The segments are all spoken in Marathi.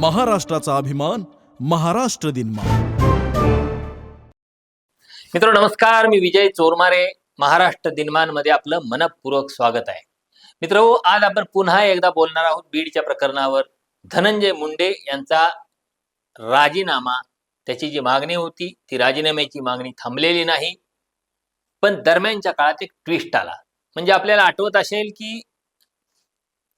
महाराष्ट्राचा अभिमान महाराष्ट्र दिन मित्र नमस्कार. मी विजय चोरमारे. महाराष्ट्र दिनमानमध्ये आपलं मनपूर्वक स्वागत आहे. मित्र आज आपण पुन्हा एकदा बोलणार आहोत बीडच्या प्रकरणावर. धनंजय मुंडे यांचा राजीनामा त्याची जी मागणी होती ती राजीनाम्याची मागणी थांबलेली नाही. पण दरम्यानच्या काळात एक ट्विस्ट आला. म्हणजे आपल्याला आठवत असेल की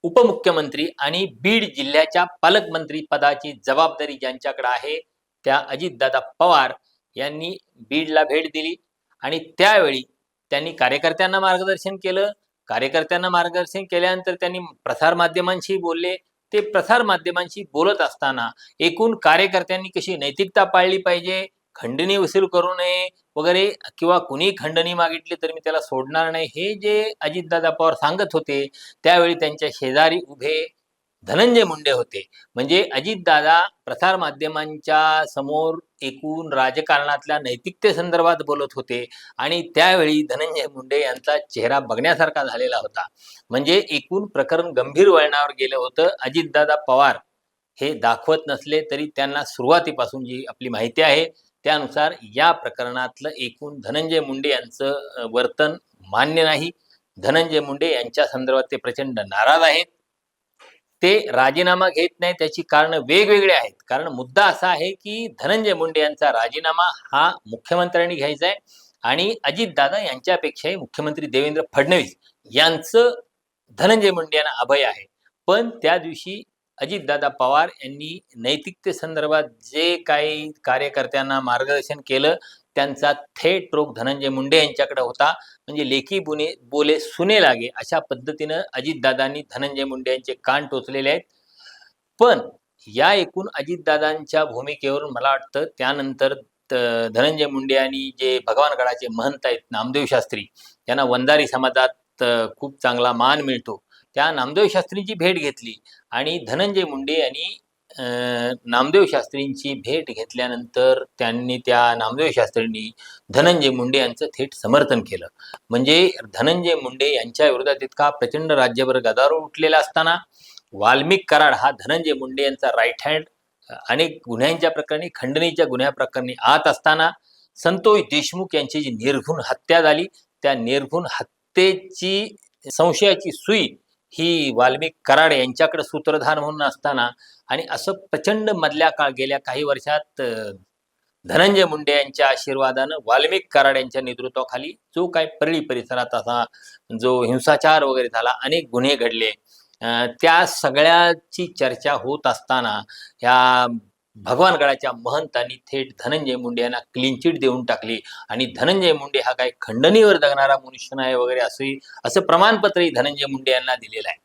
उपमुख्यमंत्री आणि बीड जिल्ह्याच्या पालकमंत्री पदाची जबाबदारी ज्यांच्याकडे आहे त्या अजितदादा पवार यांनी बीडला भेट दिली आणि त्यावेळी त्यांनी कार्यकर्त्यांना मार्गदर्शन केलं. कार्यकर्त्यांना मार्गदर्शन केल्यानंतर त्यांनी प्रसार माध्यमांशी बोलले. ते प्रसार माध्यमांशी बोलत असताना एकूण कार्यकर्त्यांनी कशी नैतिकता पाळली पाहिजे? खंडणी वसूल करू नये वगैरे किंवा कुणी खंडणी मागितली तर मी त्याला सोडणार नाही. हे जे अजितदादा पवार सांगत होते त्यावेळी त्यांच्या शेजारी उभे धनंजय मुंडे होते. म्हणजे अजितदादा प्रसार माध्यमांच्या समोर एकूण राजकारणातल्या नैतिकतेसंदर्भात बोलत होते आणि त्यावेळी धनंजय मुंडे यांचा चेहरा बघण्यासारखा झालेला होता. म्हणजे एकूण प्रकरण गंभीर वळणावर गेलं होतं. अजितदादा पवार हे दाखवत नसले तरी त्यांना सुरुवातीपासून जी आपली माहिती आहे त्यानुसार या प्रकरणातलं एकूण धनंजय मुंडे यांचं वर्तन मान्य नाही. धनंजय मुंडे यांच्या संदर्भात ते प्रचंड नाराज आहेत. ते राजीनामा घेत नाही त्याची कारण वेगवेगळी आहेत. कारण मुद्दा असा आहे की धनंजय मुंडे यांचा राजीनामा हा मुख्यमंत्र्यांनी घ्यायचा आहे आणि अजितदादा यांच्यापेक्षाही मुख्यमंत्री देवेंद्र फडणवीस यांचं धनंजय मुंडे यांना अभय आहे. पण त्या दिवशी अजितदादा पवार यांनी नैतिकतेसंदर्भात जे काही कार्यकर्त्यांना मार्गदर्शन केलं त्यांचा थेट रोग धनंजय मुंडे यांच्याकडे होता. म्हणजे लेखी बुने बोले सुने लागे अशा पद्धतीनं अजितदादांनी धनंजय मुंडे यांचे कान टोचलेले आहेत. पण या एकूण अजितदादांच्या भूमिकेवरून मला वाटतं त्यानंतर धनंजय मुंडे आणि जे भगवानगडाचे महंत आहेत नामदेव शास्त्री यांना वंदारी समाजात खूप चांगला मान मिळतो. त्या नामदेव शास्त्रींची भेट घेतली. आणि धनंजय मुंडे यांनी नामदेव शास्त्रींची भेट घेतल्यानंतर त्यांनी त्या नामदेव शास्त्रींनी धनंजय मुंडे यांचं थेट समर्थन केलं. म्हणजे धनंजय मुंडे यांच्या विरोधात इतका प्रचंड राज्यभर गदारोळ उठलेला असताना वाल्मिक कराड हा धनंजय मुंडे यांचा राईट हँड अनेक गुन्ह्यांच्या प्रकरणी खंडणीच्या गुन्ह्या प्रकरणी आत असताना संतोष देशमुख यांची जी निर्घुण हत्या झाली त्या निर्घुण हत्येची संशयाची सुई ही वाल्मिक कराड यांच्याकडे सूत्रधार म्हणून असताना आणि असं प्रचंड मधल्या काळ गेल्या काही वर्षात धनंजय मुंडे यांच्या आशीर्वादानं वाल्मिक कराड यांच्या नेतृत्वाखाली जो काय परळी परिसरात असा जो हिंसाचार वगैरे झाला अनेक गुन्हे घडले. त्या सगळ्याची चर्चा होत असताना ह्या भगवानगडाच्या महंतांनी थेट धनंजय मुंडे यांना क्लीन चिट देऊन टाकली. आणि धनंजय मुंडे हा काही खंडणीवर जगणारा मनुष्य नाही वगैरे असंही असं प्रमाणपत्रही धनंजय मुंडे यांना दिलेलं आहे.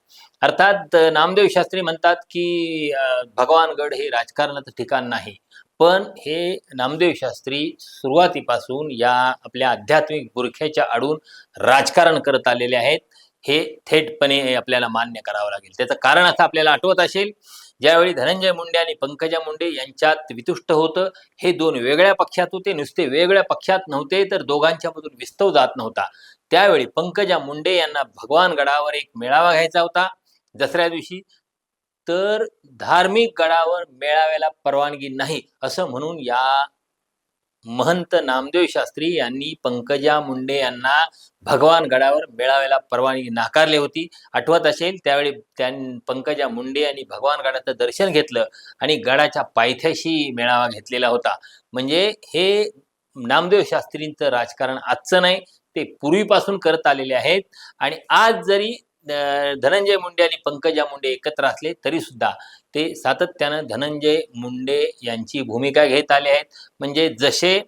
अर्थात नामदेव शास्त्री म्हणतात की भगवानगड हे राजकारणाचं ठिकाण नाही. पण हे नामदेव शास्त्री सुरुवातीपासून या आपल्या आध्यात्मिक बुरख्याच्या आडून राजकारण करत आलेले आहेत. हे थेटपणे आपल्याला मान्य करावं लागेल. त्याचं कारण असं आपल्याला आठवत असेल ज्यावेळी धनंजय मुंडे आणि पंकजा मुंडे यांच्यात वितुष्ट होतं हे दोन वेगळ्या पक्षात होते नुसते वेगळ्या पक्षात नव्हते तर दोघांच्या मधून विस्तव जात नव्हता. त्यावेळी पंकजा मुंडे यांना भगवान गडावर एक मेळावा घ्यायचा होता दसऱ्या दिवशी. तर धार्मिक गडावर मेळाव्याला परवानगी नाही असं म्हणून या महंत नामदेव शास्त्री यांनी पंकजा मुंडे यांना भगवान गडावर मेळाव्याला परवानगी नाकारली होती. आठवत असेल त्यावेळी त्यां पंकजा मुंडे यांनी भगवान गडाचं दर्शन घेतलं आणि गडाच्या पायथ्याशी मेळावा घेतलेला होता. म्हणजे हे नामदेव शास्त्रींचं राजकारण आजचं नाही ते पूर्वीपासून करत आलेले आहेत. आणि आज जरी धनंजय मुंडे आणि पंकजा मुंडे एकत्र असले तरी सुद्धा ते सातत्यानं धनंजय मुंडे यांची भूमिका घेत आले आहेत. म्हणजे जसे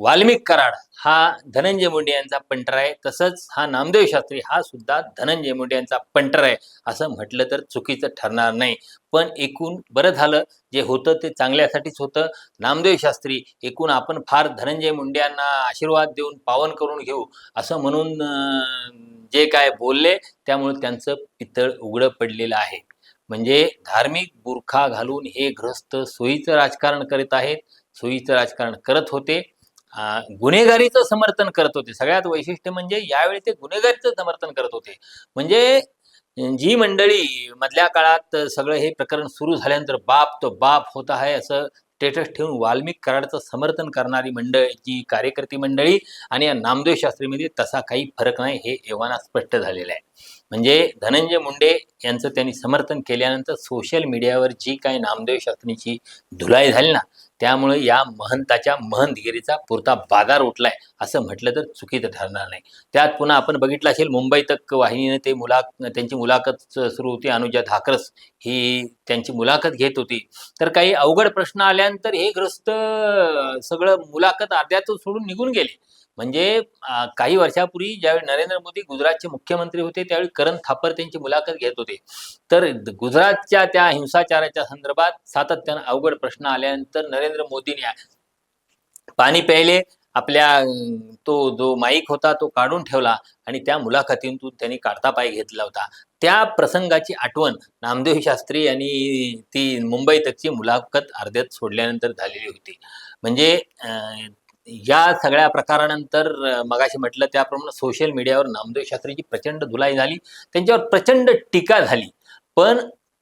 वाल्मिक कराड हा धनंजय मुंडे यांचा पंटर आहे. तसंच हा नामदेव शास्त्री हा सुद्धा धनंजय मुंडे यांचा पंटर आहे असं म्हटलं तर चुकीचं ठरणार नाही. पण एकूण बरं झालं. जे होतं ते चांगल्यासाठीच होतं. नामदेव शास्त्री एकूण आपण फार धनंजय मुंडे यांना आशीर्वाद देऊन पावन करून घेऊ असं म्हणून जे काय बोलले त्यामुळे त्यांचं पितळ उघडं पडलेलं आहे. म्हणजे धार्मिक बुरखा घालून हे ग्रस्त सोयीचं राजकारण करीत आहेत. सोयीचं राजकारण करत होते. गुन्हेगारीचं समर्थन करत होते. सगळ्यात वैशिष्ट्य म्हणजे यावेळी ते गुन्हेगारीचं समर्थन करत होते. म्हणजे जी मंडळी मधल्या काळात सगळं हे प्रकरण सुरू झाल्यानंतर बाप तो बाप होत आहे असं स्टेटस ठेवून वाल्मिक कराडचं समर्थन करणारी मंडळ जी कार्यकर्ती मंडळी आणि या नामदेव शास्त्रीमध्ये तसा काही फरक नाही हे एव्हाना स्पष्ट झालेलं आहे. म्हणजे धनंजय मुंडे यांचं त्यांनी समर्थन केल्यानंतर सोशल मीडियावर जी काही नामदेव शास्त्रीची धुलाई झाली ना त्यामुळे या महंताच्या महंतगिरीचा पुरता बाजार उठलाय असं म्हटलं तर चुकीचं ठरणार नाही. त्यात पुन्हा आपण बघितलं असेल मुंबई तक वाहिनीने ते मुला त्यांची मुलाखत सुरू होती अनुजा धाकरस ही त्यांची मुलाखत घेत होती. तर काही अवघड प्रश्न आल्यानंतर हे ग्रस्त सगळं मुलाखत अर्ध्यातून सोडून निघून गेले. म्हणजे काही वर्षापूर्वी ज्यावेळी नरेंद्र मोदी गुजरातचे मुख्यमंत्री होते त्यावेळी करण थापर त्यांची मुलाखत घेत होते. तर गुजरातच्या त्या हिंसाचाराच्या संदर्भात सातत्यानं अवघड प्रश्न आल्यानंतर नरेंद्र मोदींनी पाणी प्यायले आपल्या तो जो माईक होता तो काढून ठेवला आणि त्या मुलाखतींतून त्यांनी काढता पाय घेतला होता. त्या प्रसंगाची आठवण नामदेव शास्त्री यांनी ती मुंबई तकची मुलाखत अर्ध्यात सोडल्यानंतर झालेली होती. म्हणजे अं, या सगळ्या प्रकारानंतर मगाशी म्हटलं त्याप्रमाणे सोशल मीडियावर नामदेव शास्त्रीची प्रचंड धुलाई झाली. त्यांच्यावर प्रचंड टीका झाली. पण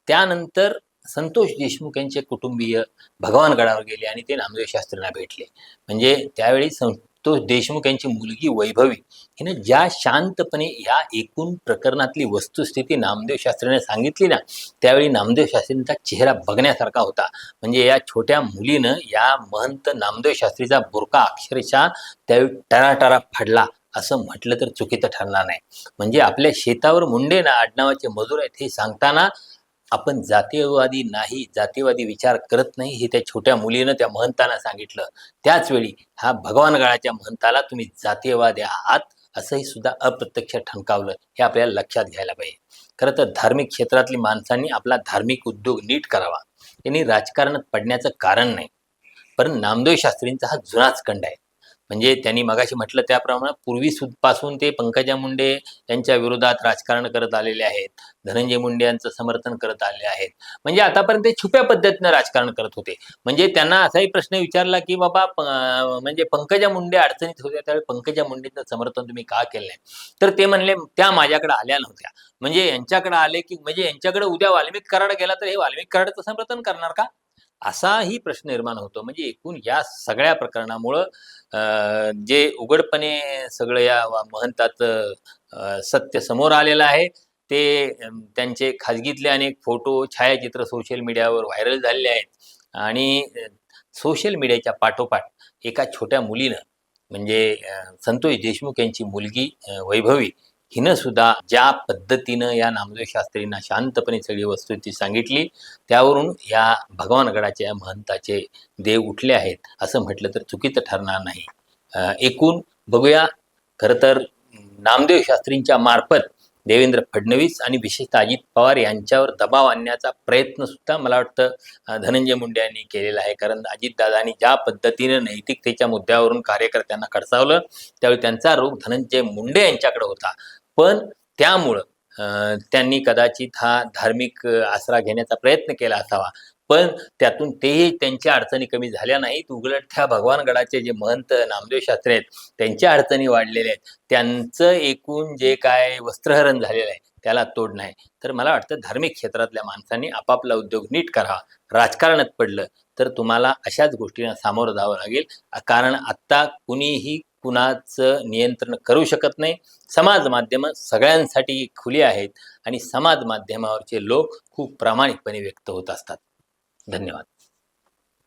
त्यानंतर संतोष देशमुख यांचे कुटुंबीय भगवानगडावर गेले आणि ते नामदेव शास्त्रींना भेटले. म्हणजे त्यावेळी संतोष देशमुख यांची मुलगी वैभवी हिनं ज्या शांतपणे या एकूण प्रकरणातली वस्तुस्थिती नामदेव शास्त्रीने सांगितली ना त्यावेळी नामदेव शास्त्रींचा चेहरा बघण्यासारखा होता. म्हणजे या छोट्या मुलीनं या महंत नामदेव शास्त्रीचा बुरका अक्षरशः त्यावेळी टराटरा फाडला असं म्हटलं तर चुकीचं ठरणार नाही. म्हणजे आपल्या शेतावर मुंडे ना आडनावाचे मजूर आहेत हे सांगताना आपण जातीयवादी नाही जातीयवादी विचार करत नाही हे त्या छोट्या मुलीनं त्या महंताना सांगितलं. त्याचवेळी हा भगवान गळाच्या महंताला तुम्ही जातीयवादी आहात असंही सुद्धा अप्रत्यक्ष ठणकावलं हे आपल्याला लक्षात घ्यायला पाहिजे. खरं तर धार्मिक क्षेत्रातली माणसांनी आपला धार्मिक उद्योग नीट करावा. यांनी राजकारणात पडण्याचं कारण नाही. पण नामदेव शास्त्रींचा हा जुनाच कंड आहे. म्हणजे त्यांनी मगाशी म्हटलं त्याप्रमाणे पूर्वी सुद- पासून ते पंकजा मुंडे यांच्या विरोधात राजकारण करत आलेले आहेत. धनंजय मुंडे यांचं समर्थन करत आलेले आहेत. म्हणजे आतापर्यंत ते छुप्या पद्धतीनं राजकारण करत होते. म्हणजे त्यांना असाही प्रश्न विचारला की बाबा म्हणजे पंकजा मुंडे अडचणीत होत्या त्यावेळी पंकजा मुंडेचं समर्थन तुम्ही का केलं नाही तर ते म्हणले त्या माझ्याकडे आल्या नव्हत्या. म्हणजे यांच्याकडे आले की म्हणजे यांच्याकडे उद्या वाल्मिक कराड गेला तर हे वाल्मिक कराडचं समर्थन करणार का? असाही प्रश्न निर्माण होतो. म्हणजे एकूण या सगळ्या प्रकरणामुळं जे उघडपणे सगळं या वा- सत्य समोर आलेलं आहे ते त्यांचे खाजगीतले अनेक फोटो छायाचित्र सोशल मीडियावर व्हायरल झालेले आहेत. आणि सोशल मीडियाच्या पाठोपाठ एका छोट्या मुलीनं म्हणजे संतोष देशमुख यांची मुलगी वैभवी हिनं सुद्धा ज्या पद्धतीनं या नामदेव शास्त्रींना शांतपणे सगळी वस्तुस्थिती सांगितली त्यावरून या भगवानगडाच्या महंताचे देव उठले आहेत असं म्हटलं तर चुकीचं ठरणार नाही. एकूण बघूया खरं तर नामदेव शास्त्रींच्या मार्फत देवेंद्र फडणवीस आणि विशेषतः अजित पवार यांच्यावर दबाव आणण्याचा प्रयत्न सुद्धा मला वाटतं धनंजय मुंडे यांनी केलेला आहे. कारण अजितदादांनी ज्या पद्धतीनं नैतिकतेच्या मुद्द्यावरून कार्यकर्त्यांना खडसावलं त्यावेळी त्यांचा रोग धनंजय मुंडे यांच्याकडे होता. पण त्यामुळं त्यांनी कदाचित हा धार्मिक आसरा घेण्याचा प्रयत्न केला असावा. पण त्यातून तेही त्यांच्या अडचणी कमी झाल्या नाहीत. उलट त्या भगवानगडाचे जे महंत नामदेव शास्त्री आहेत त्यांच्या अडचणी वाढलेल्या आहेत. त्यांचं एकूण जे काय वस्त्रहरण झालेलं आहे त्याला तोड नाही. तर मला वाटतं धार्मिक क्षेत्रातल्या माणसांनी आपापला उद्योग नीट करावा. राजकारणात पडलं तर तुम्हाला अशाच गोष्टींना सामोरं जावं लागेल. कारण आत्ता कुणीही कुणाचं नियंत्रण करू शकत नाही. समाज माध्यमं सगळ्यांसाठी खुली आहेत आणि समाज माध्यमावरचे लोक खूप प्रामाणिकपणे व्यक्त होत असतात. धन्यवाद.